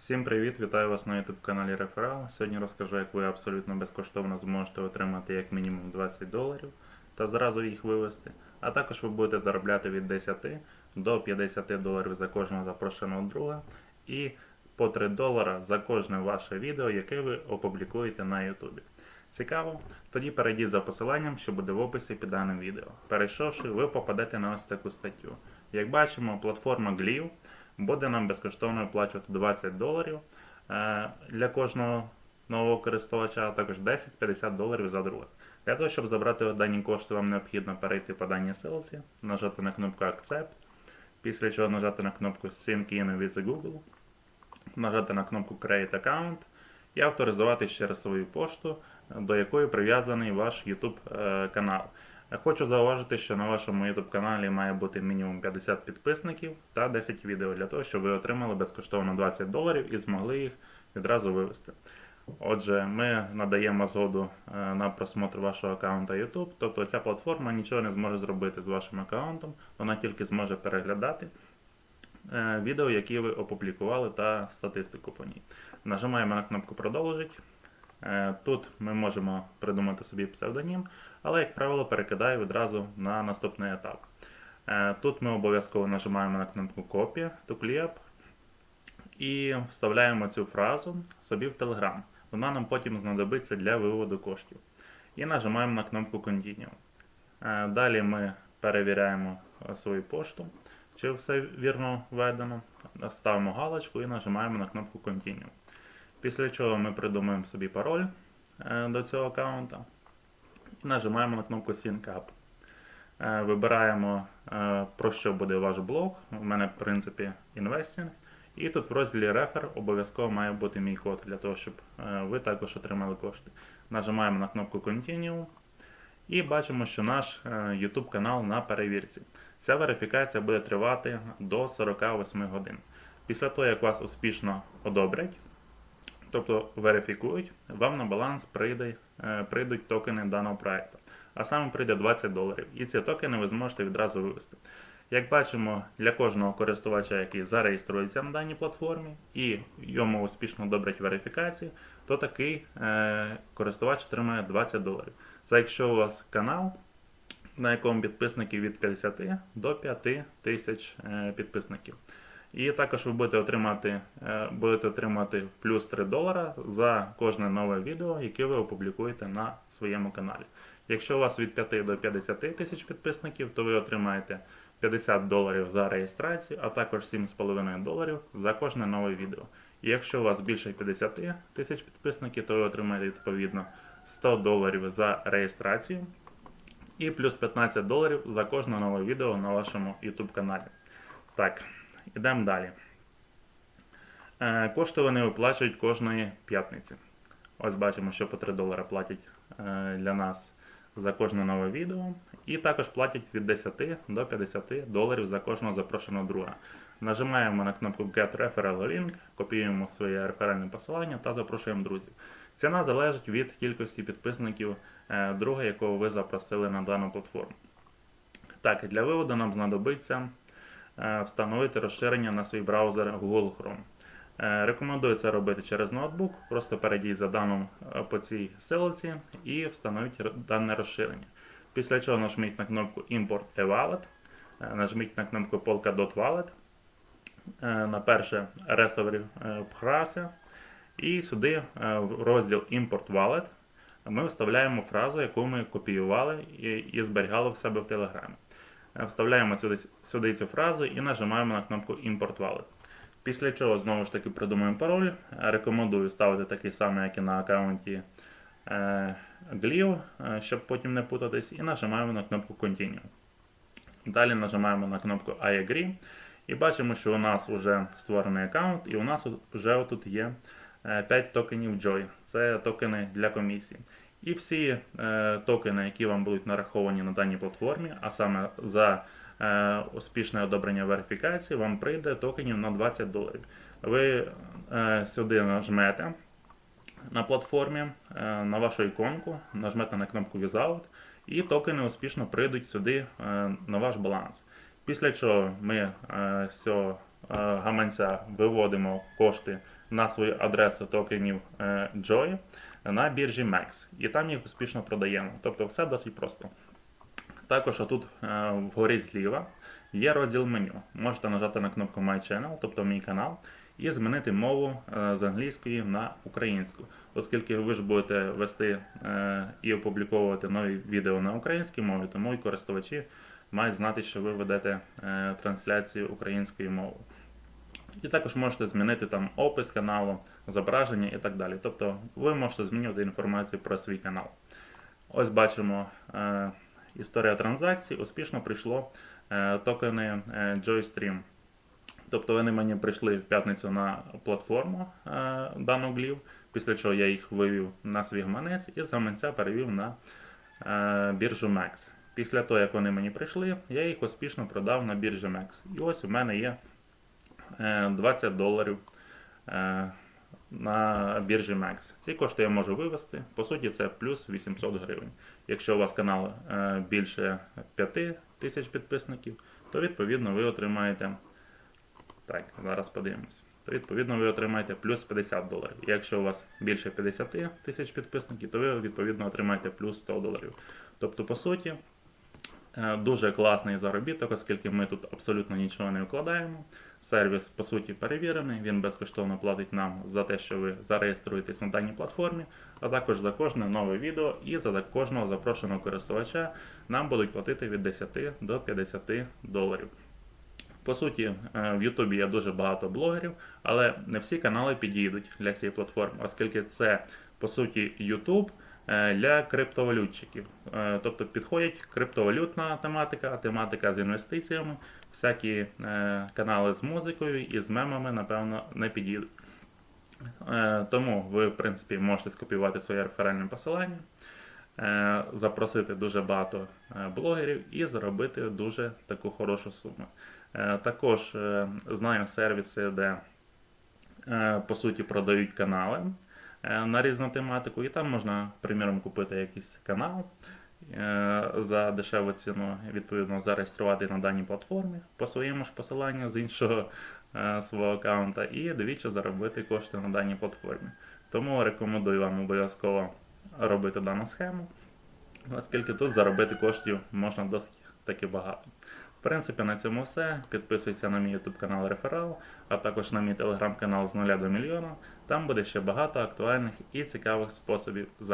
Всім привіт! Вітаю вас на YouTube каналі Реферал. Сьогодні розкажу, як ви абсолютно безкоштовно зможете отримати як мінімум 20 доларів та зразу їх вивести. А також ви будете заробляти від 10 до 50 доларів за кожного запрошеного друга і по 3 долара за кожне ваше відео, яке ви опублікуєте на YouTube. Цікаво? Тоді перейдіть за посиланням, що буде в описі під даним відео. Перейшовши, ви попадете на ось таку статтю. Як бачимо, платформа Gleave буде нам безкоштовно оплачувати 20 доларів е, для кожного нового користувача, а також 10-50 доларів за друге. Для того, щоб забрати дані кошти, вам необхідно перейти по даній ссылці, нажати на кнопку Accept, після чого нажати на кнопку Sync in with Google, нажати на кнопку Create Account і авторизуватись через свою пошту, до якої прив'язаний ваш YouTube е, канал. Хочу зауважити, що на вашому YouTube каналі має бути мінімум 50 підписників та 10 відео для того, щоб ви отримали безкоштовно 20 доларів і змогли їх відразу вивести. Отже, ми надаємо згоду е, на просмотр вашого аккаунта YouTube, тобто ця платформа нічого не зможе зробити з вашим аккаунтом, вона тільки зможе переглядати е, відео, які ви опублікували та статистику по ній. Нажимаємо на кнопку Продовжить. Е, Тут ми можемо придумати собі псевдонім, але, як правило, перекидаю відразу на наступний етап. Е, Тут ми обов'язково нажимаємо на кнопку Copy to Clip і вставляємо цю фразу собі в Telegram. Вона нам потім знадобиться для виводу коштів. І нажимаємо на кнопку Continue. Е, Далі ми перевіряємо е, свою пошту, чи все вірно введено. Ставимо галочку і нажимаємо на кнопку Continue. Після чого ми придумаємо собі пароль до цього аккаунта. Нажимаємо на кнопку Sync Up. Е, Вибираємо, е, про що буде ваш блог. У мене, в принципі, інвестінг. І тут в розділі Refer обов'язково має бути мій код для того, щоб е, ви також отримали кошти. Нажимаємо на кнопку Continue. І бачимо, що наш YouTube канал на перевірці. Ця верифікація буде тривати до 48 годин. Після того, як вас успішно одобрять, тобто верифікують, вам на баланс прийде, прийдуть токени даного проекту. А саме прийде 20 доларів. І ці токени ви зможете відразу вивести. Як бачимо, для кожного користувача, який зареєструється на даній платформі і йому успішно одобрять верифікацію, то такий е, користувач отримає 20 доларів. Це якщо у вас канал, на якому підписників від 50 до 5 тисяч е, підписників. І також ви будете отримати, е, будете отримати плюс 3 долара за кожне нове відео, яке ви опублікуєте на своєму каналі. Якщо у вас від 5 до 50 тисяч підписників, то ви отримаєте 50 доларів за реєстрацію, а також 7,5 доларів за кожне нове відео. І якщо у вас більше 50 тисяч підписників, то ви отримаєте відповідно 100 доларів за реєстрацію і плюс 15 доларів за кожне нове відео на вашому YouTube каналі. Так, ідемо далі. Е, Кошти вони виплачують кожної п'ятниці. Ось бачимо, що по 3 долари платять е, для нас за кожне нове відео. І також платять від 10 до 50 доларів за кожного запрошеного друга. Нажимаємо на кнопку Get Referral Link, копіюємо своє реферальне посилання та запрошуємо друзів. Ціна залежить від кількості підписників е, друга, якого ви запросили на дану платформу. Так, для виводу нам знадобиться встановити розширення на свій браузер Google Chrome. Е, Рекомендую це робити через ноутбук. Просто перейдіть за даним е, по цій силиці і встановіть дане розширення. Після чого нажміть на кнопку Import a Wallet, е, нажміть на кнопку Polkadot Wallet, е, на перше ресовері Пхрася, і сюди е, в розділ Import Wallet ми вставляємо фразу, яку ми копіювали і зберігали в себе в Телеграмі. Е, Вставляємо сюди, сюди цю фразу і нажимаємо на кнопку Import Wallet. Після чого знову ж таки придумаємо пароль. Е, Рекомендую ставити такий самий, як і на аккаунті Glio, е, щоб потім не путатись, і нажимаємо на кнопку Continue. Далі нажимаємо на кнопку I agree і бачимо, що у нас вже створений аккаунт, і у нас вже тут є е, 5 токенів Joy. Це токени для комісії. І всі е, токени, які вам будуть нараховані на даній платформі, а саме за е, успішне одобрення верифікації, вам прийде токенів на 20 доларів. Ви е, сюди нажмете на платформі е, на вашу іконку, нажмете на кнопку Without, і токени успішно прийдуть сюди е, на ваш баланс. Після чого ми е, цього е, гаманця виводимо кошти на свою адресу токенів е, Joy на біржі MEX. І там їх успішно продаємо. Тобто все досить просто. Також отут е, вгорі зліва є розділ меню. Можете нажати на кнопку My Channel, тобто мій канал, і змінити мову е, з англійської на українську. Оскільки ви ж будете вести е, і опубліковувати нові відео на українській мові, тому і користувачі мають знати, що ви ведете трансляцію українською мовою. І також можете змінити там опис каналу, зображення і так далі. Тобто ви можете змінювати інформацію про свій канал. Ось бачимо е, історія транзакцій. Успішно прийшло е, токени е, JoyStream. Тобто вони мені прийшли в п'ятницю на платформу е, дану глів, після чого я їх вивів на свій гаманець і з гаманця перевів на е, біржу MEX. Після того, як вони мені прийшли, я їх успішно продав на біржі MEX. І ось у мене є 20 доларів е, на біржі MEX. Ці кошти я можу вивести. По суті, це плюс 800 гривень. Якщо у вас канал е, більше 5 тисяч підписників, то відповідно ви отримаєте. Так, зараз подивимось. То відповідно ви отримаєте плюс 50 доларів. Якщо у вас більше 50 тисяч підписників, то ви відповідно отримаєте плюс 100 доларів. Тобто, по суті, е, дуже класний заробіток, оскільки ми тут абсолютно нічого не вкладаємо. Сервіс, по суті, перевірений, він безкоштовно платить нам за те, що ви зареєструєтесь на даній платформі, а також за кожне нове відео і за кожного запрошеного користувача нам будуть платити від 10 до 50 доларів. По суті, е, в Ютубі є дуже багато блогерів, але не всі канали підійдуть для цієї платформи, оскільки це, по суті, Ютуб е, для криптовалютчиків. Е, Тобто підходять криптовалютна тематика, тематика з інвестиціями, всякі е, канали з музикою і з мемами, напевно, не підійдуть. Е, Тому ви, в принципі, можете скопіювати своє реферальне посилання, е, запросити дуже багато е, блогерів і заробити дуже таку хорошу суму. Е, Також е, знаю сервіси, де е, по суті продають канали е, на різну тематику, і там можна, приміром, купити якийсь канал е, за дешеву ціну, відповідно, зареєструвати на даній платформі по своєму ж посиланню з іншого е, свого аккаунта і двічі заробити кошти на даній платформі. Тому рекомендую вам обов'язково робити дану схему, оскільки тут заробити коштів можна досить таки багато. Принципі, на цьому все. Підписуйся на мій YouTube канал Реферал, а також на мій телеграм-канал з 0 до мільйона. Там буде ще багато актуальних і цікавих способів заробітку.